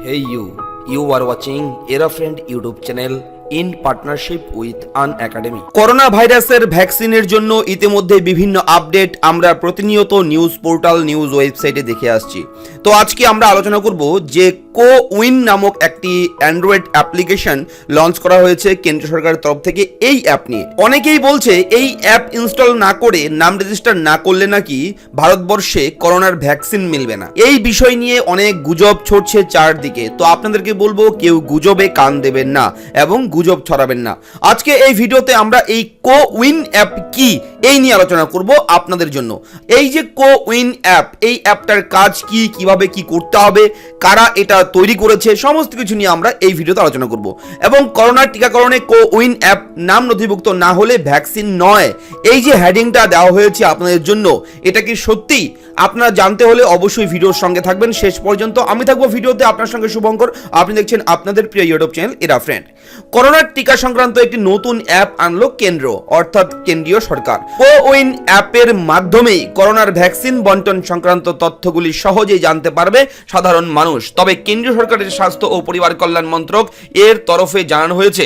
Hey you, you are watching Aerofriend YouTube channel in partnership with An Academy. Corona ভাইরাসের ভ্যাকসিনের জন্য ইতিমধ্যে বিভিন্ন আপডেট আমরা প্রতিনিয়ত নিউজ পোর্টাল, নিউজ ওয়েবসাইটে দেখে আসছি। তো আজকে আমরা আলোচনা করব যে কো উইন নামক একটি অ্যান্ড্রয়েড অ্যাপ্লিকেশন লঞ্চ করা হয়েছে কেন্দ্র সরকারের তরফ থেকে। এই অ্যাপ নিয়ে অনেকেই বলছে এই অ্যাপ ইনস্টল না করে নাম রেজিস্টার না করলে নাকি ভারতবর্ষে করোনার ভ্যাকসিন মিলবে না। এই বিষয় নিয়ে অনেক গুজব ছড়ছে চারদিকে। তো আপনাদেরকে বলব, কেউ গুজবে কান দেবেন না। এবং গুজব ছড়াবেন না। আজকে এই ভিডিওতে আমরা এই কো উইন অ্যাপ কি এই নিয়ে আলোচনা করব আপনাদের জন্য। এই যে কো উইন অ্যাপ, এই অ্যাপটার কাজ কি, কীভাবে কি করতে হবে, কারা এটা তৈরি করেছে, সমস্ত কিছু নিয়ে আমরা এই ভিডিওতে আলোচনা করব। এবং করোনার টিকাকরণে কো উইন অ্যাপ নাম নথিভুক্ত না হলে ভ্যাকসিন নয়। এই যে হেডিংটা দেওয়া হয়েছে আপনাদের জন্য, এটা কি সত্যি? আপনারা জানতে হলে অবশ্যই ভিডিওর সঙ্গে থাকবেন। শেষ পর্যন্ত আমি থাকব ভিডিওতে আপনার সঙ্গে শুভঙ্কর। আপনি দেখছেন আপনাদের প্রিয় ইউটিউব চ্যানেল, এরা ফ্রেন্ড। করোনার টিকা সংক্রান্ত একটি নতুন অ্যাপ আনলো কেন্দ্র, অর্থাৎ কেন্দ্রীয় সরকার। কোউইন অ্যাপের মাধ্যমেই করোনার ভ্যাকসিন বন্টন সংক্রান্ত তথ্যগুলি সহজেই জানতে পারবে সাধারণ মানুষ। তবে কেন্দ্রীয় সরকারের স্বাস্থ্য ও পরিবার কল্যাণ মন্ত্রক এর তরফে জানানো হয়েছে,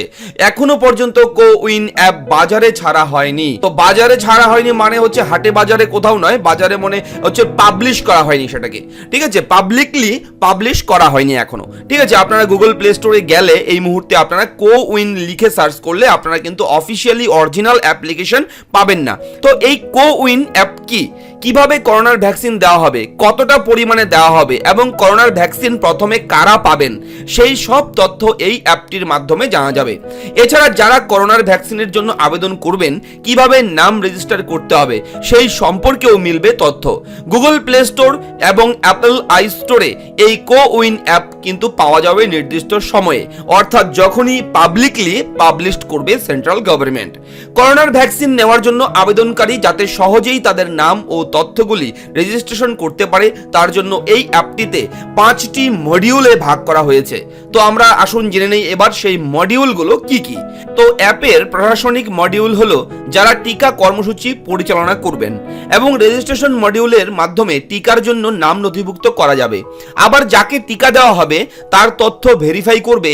এখনও পর্যন্ত কোউইন অ্যাপ বাজারে ছাড়া হয়নি। তো বাজারে ছাড়া হয়নি মানে হচ্ছে হাটে বাজারে কোথাও নয়, বাজারে মনে হচ্ছে পাবলিশ করা হয়নি সেটাকে। ঠিক আছে? পাবলিকলি পাবলিশ করা হয়নি এখনও। ঠিক আছে? আপনারা গুগল প্লে স্টোরে গেলে এই মুহূর্তে আপনারা কো উইন লিখে সার্চ করলে আপনারা কিন্তু অফিসিয়ালি অরিজিনাল অ্যাপ্লিকেশন পাবেন না। তো এই কো উইন অ্যাপ কি? কীভাবে করোনার ভ্যাকসিন দেওয়া হবে? কতটা পরিমাণে দেওয়া হবে? এবং করোনার ভ্যাকসিন প্রথমে কারা পাবেন? সেই সব তথ্য এই অ্যাপটির মাধ্যমে জানা যাবে। এছাড়া যারা করোনার ভ্যাকসিনের জন্য আবেদন করবেন, কীভাবে নাম রেজিস্টার করতে হবে, সেই সম্পর্কেও মিলবে তথ্য। গুগল প্লে স্টোর এবং অ্যাপল আই স্টোরে এই কো উইন অ্যাপ কিন্তু পাওয়া যাবে নির্দিষ্ট সময়ে। অর্থাৎ যখনই পাবলিকলি পাবলিশ করবে সেন্ট্রাল গভর্নমেন্ট করোনার ভ্যাকসিন নেওয়ার জন্য আবেদনকারী যাতে সহজেই তাদের নাম ও তথ্যগুলি রেজিস্ট্রেশন করতে পারে, তার জন্য এই অ্যাপটিতে পাঁচটি মডিউলে ভাগ করা হয়েছে। তো আমরা আসুন জেনে নেই এবার সেই মডিউলগুলো কি কি। তো অ্যাপের প্রশাসনিক মডিউল হলো যারা টিকা কর্মসূচি পরিচালনা করবেন এবং রেজিস্ট্রেশন মডিউলের মাধ্যমে টিকার জন্য নাম নথিভুক্ত করা যাবে। আবার যাকে টিকা দেওয়া হবে, তার তথ্য ভেরিফাই করবে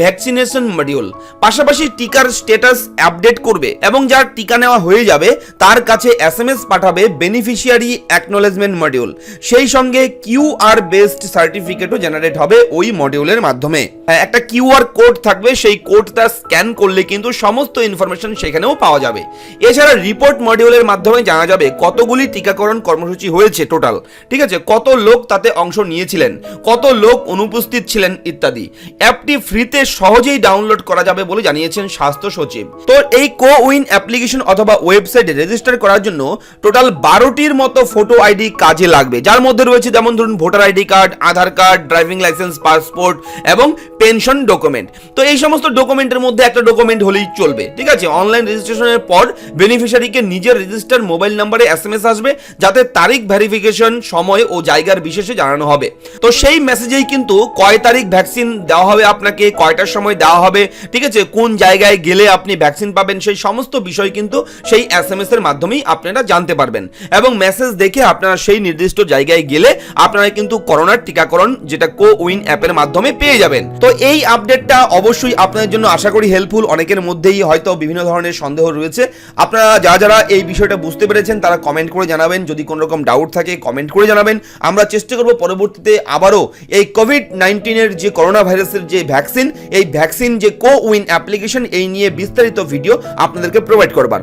ভ্যাকসিনেশন মডিউল পাশাপাশি টিকার স্ট্যাটাস আপডেট করবে এবং যার টিকা নেওয়া হয়ে যাবে তার কাছে এস এম এস পাঠাবে বেনিফিশিয়ারি অ্যাকনোলেজমেন্ট মডিউল সেই সঙ্গে কিউআর বেসড সার্টিফিকেটও জেনারেট হবে ওই মডিউলের মাধ্যমে। হ্যাঁ, একটা কিউআর কোড থাকবে সেই কোডটা স্ক্যান করলে কিন্তু সমস্ত ইনফরমেশন সেখানেও পাওয়া যাবে। এছাড়া রিপোর্ট মডিউলের মাধ্যমে জানা যাবে কতগুলি টিকাকরণ কর্মসূচি হয়েছে টোটাল ঠিক আছে? কত লোক তাতে অংশ নিয়েছিলেন কত লোক অনুপস্থিত ছিলেন ইত্যাদি। অ্যাপটি ফ্রিতে সহজেই ডাউনলোড করা যাবে বলে জানিয়েছেন স্বাস্থ্য সচিব। তো এই কো উইন অ্যাপ্লিকেশন অথবা ওয়েবসাইটে রেজিস্টার করার জন্য টোটাল বারোটির মতো ফটো আইডি কাজে লাগবে। যার মধ্যে রয়েছে যেমন ধরুন voter ID card Aadhaar card driving licence passport এবং পেনশন ডকুমেন্ট তো এই সমস্ত ডকুমেন্টের মধ্যে একটা ডকুমেন্ট হলেই চলবে, ঠিক আছে? অনলাইন রেজিস্ট্রেশনের পর বেনিফিশিয়ারিকে নিজের রেজিস্টার মোবাইল নাম্বারে এস এম এস আসবে, যাতে তারিখ ভেরিফিকেশন সময় ও জায়গার বিশেষে জানানো হবে। তো সেই মেসেজেই কিন্তু কয় তারিখ ভ্যাকসিন দেওয়া হবে আপনাকে, কয়টার সময় দেওয়া হবে। ঠিক আছে? কোন জায়গায় গেলে আপনি ভ্যাকসিন পাবেন সেই সমস্ত বিষয় কিন্তু সেই এস এম এস এর মাধ্যমেই আপনারা জানতে পারবেন। এবং মেসেজ দেখে আপনারা সেই নির্দিষ্ট জায়গায় গেলে আপনারা কিন্তু করোনার টিকাকরণ যেটা কো উইন অ্যাপের মাধ্যমে পেয়ে যাবেন। তো এই আপডেটটা অবশ্যই আপনাদের জন্য আশা করি হেল্পফুল অনেকের মধ্যেই হয়তো বিভিন্ন ধরনের সন্দেহ রয়েছে। আপনারা যারা যারা এই বিষয়টা বুঝতে পেরেছেন, তারা কমেন্ট করে জানাবেন। যদি কোনো রকম ডাউট থাকে কমেন্ট করে জানাবেন। আমরা চেষ্টা করব পরবর্তীতে আবারও এই কোভিড নাইন্টিনের যে করোনা ভাইরাসের যে ভ্যাকসিন এই ভ্যাকসিন যে কো উইন অ্যাপ্লিকেশন এই নিয়ে বিস্তারিত ভিডিও আপনাদেরকে প্রোভাইড করবার।